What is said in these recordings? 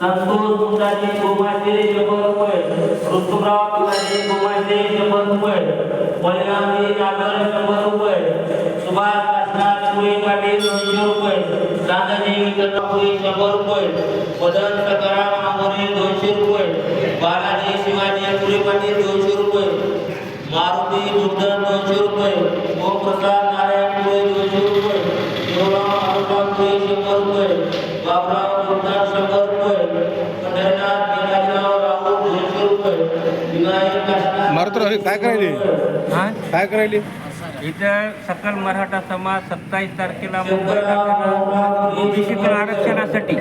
संतोष मुंडाजी गोमाते शंभर रुपये ऋतुराव पिलाजी गोमाते शंभर रुपये बलरामजी जाधव शंभर रुपये सुभाष काशनाथ पुरे पाटील दोनशे रुपये चांदणी विक्रमपुरी शंभर रुपये मदन सकाराम आंबोरे दोनशे रुपये. बालाजी शिवाजी पुरे पाटील दोनशे रुपये. मारुती मुर्धन दोनशे रुपये. ओमप्रसाद नारायण पुरे दोनशे रुपये. शिवराम आरोग्य पुरे शंभर रुपये. बाबराव मुर्धन शंभर रुपये पंढरनाथ गिराजीराव राऊत दोनशे रुपये विनायक काशनाथ मारुतराव काय करायले हा? काय करायले? इथं सकल मराठा समाज सत्तावीस तारखेला मुंबईला ओबीसीतील आरक्षणासाठी.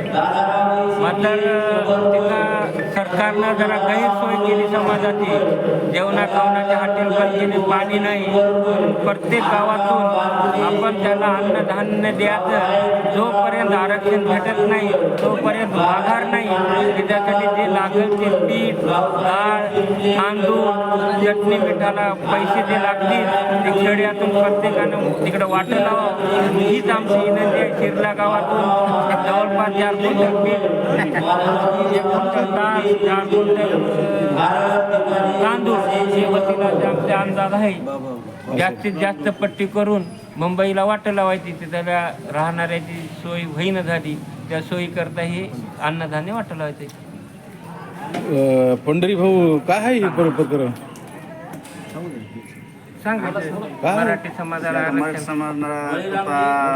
मात्र सरकारनं जरा गैरसोय केली समाजाची. जेवणा खावण्याच्या हॉटेल बंद केली पाणी नाही. प्रत्येक गावातून आपण त्याला अन्नधान्य द्यायचं. जोपर्यंत आरक्षण भेटत नाही तोपर्यंत माघार नाही. त्याच्यासाठी जे लागेल ते पीठ डाळ तांदूळ चटणी मिठाला पैसे जे लागतील ते खेड्यातून प्रत्येकानं तिकडे वाटत लावावं हीच आमची विनंती आहे. शिरला गावातून जवळपास चार क्विंटल पीठ एक क्विंटल डाळ तांदूळ वतीला जे आमचे अंदाज आहे जास्तीत जास्त पट्टी करून मुंबईला वाटं लावायची. तिथल्या राहणाऱ्याची सोय होईन झाली त्या सोयीकरता हे अन्नधान्य वाटं लावायचे पंढरी भाऊ काय आहे हे पर- प्रकरण काय? मराठी समाजाला मराठी आरक्षण समाजाला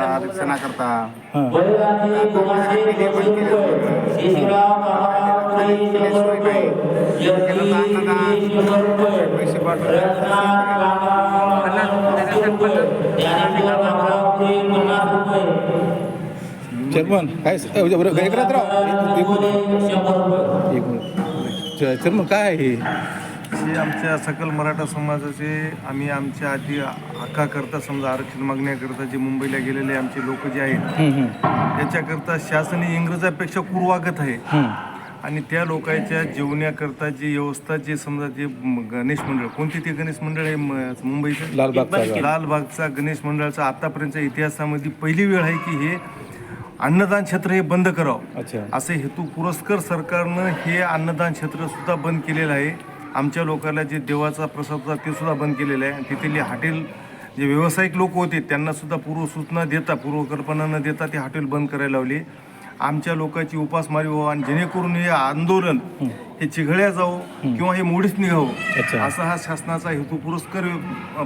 आरक्षणाकरता हां. पैसे पाठवले चर्मन काय काय करत राव एक- पुरे शंभर रुपये एक मिनिट. च- चर्मन काय आहे हे? हे आमच्या सकल मराठा समाजाचे आम्ही आमच्या आधी हक्काकरता समजा आरक्षण मागण्याकरता जे मुंबईला गेलेले आमचे लोक जे आहेत हं, हं, त्याच्याकरता शासन ही इंग्रजापेक्षा पूर्वागत आहे. हं. आणि त्या लोकांच्या जेवण्याकरता जी व्यवस्था जे समजा जे गणेश मंडळ कोणती ते गणेश मंडळ आहे मुंबईचं? लालबागचा. लालबागचा गणेश मंडळाचा आतापर्यंतच्या इतिहासामध्ये पहिली वेळ आहे की हे अन्नदान क्षेत्र हे बंद करावं. अच्छा. असे हेतू पुरस्कर सरकारनं हे अन्नदान क्षेत्र सुद्धा बंद केलेलं आहे. आमच्या लोकांना जे देवाचा प्रसाद होता ते सुद्धा बंद केलेलं आहे. तिथले हॉटेल जे व्यावसायिक लोक होते त्यांना सुद्धा पूर्व सूचना देता पूर्वकल्पना न देता ते हॉटेल बंद करायला लावले. आमच्या लोकांची उपासमारी व्हावं आणि जेणेकरून हे आंदोलन हे चिघळ्या जावं किंवा हे मोडीच अच्छा. निघावं असा हा शासनाचा हेतू पुरस्कार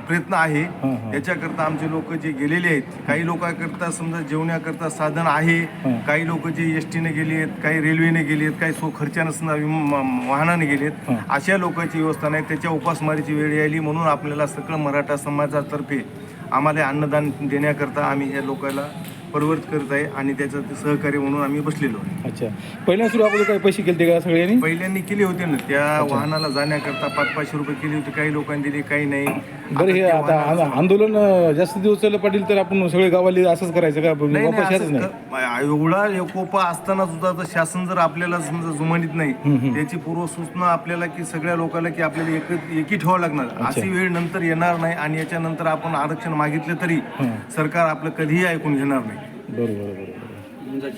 प्रयत्न आहे हं, हं. याच्याकरता आमचे लोक जे गेलेले आहेत काही लोकांकरता समजा जेवण्याकरता साधन आहे. काही लोक जे एस टीने गेली आहेत काही रेल्वेने गेली आहेत काही सो खर्चानं समजा विम- म- वाहनाने गेले आहेत. अशा लोकांची व्यवस्था नाही त्याच्या उपासमारीची वेळ यायली म्हणून आपल्याला सकळ मराठा समाजातर्फे आम्हाला अन्नदान देण्याकरता आम्ही या लोकांना प्रवृत्त करत आहे आणि त्याचं ते सहकार्य म्हणून आम्ही बसलेलो आहे. अच्छा. पहिल्या सुरू आपण काही पैसे केले का सगळ्यांनी? पहिल्यांनी केले होते ना. त्या वाहनाला जाण्याकरता पाच पाचशे रुपये केले होते. काही लोकांनी दिले काही नाही. बरं हे आता आ- आंदोलन अं, जास्त दिवस चाललं पाटील तर आपण सगळे गावाले असंच करायचं का? नाही, क- एवढा एकोपा असताना सुद्धा जर शासन जर आपल्याला समजा जुमानीत नाही त्याची पूर्वसूचना आपल्याला की सगळ्या लोकांना की आपल्याला एक एकी ठेवावं लागणार. अशी वेळ नंतर येणार नाही आणि याच्यानंतर आपण आरक्षण मागितलं तरी सरकार आपलं कधीही ऐकून घेणार नाही. बरोबर बरोबर.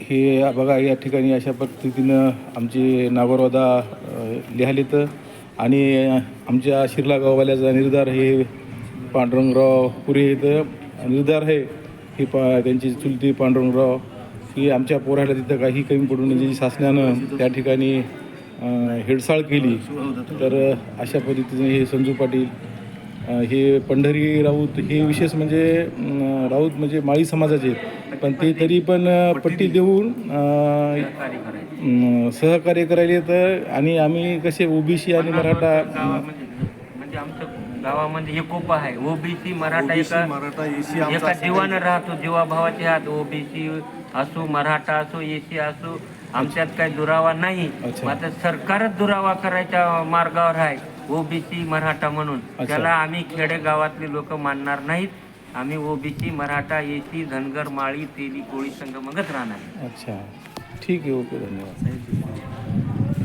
हे बघा या ठिकाणी अशा पद्धतीनं आमचे नागोरवादा लिहालेत आणि आमच्या शिरला गाववाल्याचा निर्धार हे पांडुरंगराव पुरे इथं निर्धार आहे हे पा त्यांची चुलती पांडुरंगराव की आमच्या पोराला तिथं काही कमी पडू नये जी शासनानं त्या ठिकाणी अं, हेळसाळ केली. तर अशा पद्धतीने हे संजू पाटील हे पंढरी राऊत हे विशेष म्हणजे राऊत म्हणजे माळी समाजाचे आहेत. पण ते तरी पण पट्टी देऊन सहकार्य करायले तर आणि आम्ही कसे ओबीसी आणि मराठा गावामध्ये म्हणजे आमचं गावामध्ये एकोप आहे. ओबीसी मराठा एका मराठा एसी एका आमचा जीवानं राहतो. जीवाभावाचे हात ओबीसी असो मराठा असो एसी असो आमच्यात काही दुरावा नाही. मात्र सरकारच दुरावा करायच्या मार्गावर आहे. ओबीसी मराठा म्हणून. त्याला आम्ही खेडेगावातले लोक मानणार नाहीत आम्ही ओबीसी मराठा एसी धनगर माळी तेली कोळी संघ मगच राहणार. अच्छा. ठीक आहे ओके धन्यवाद.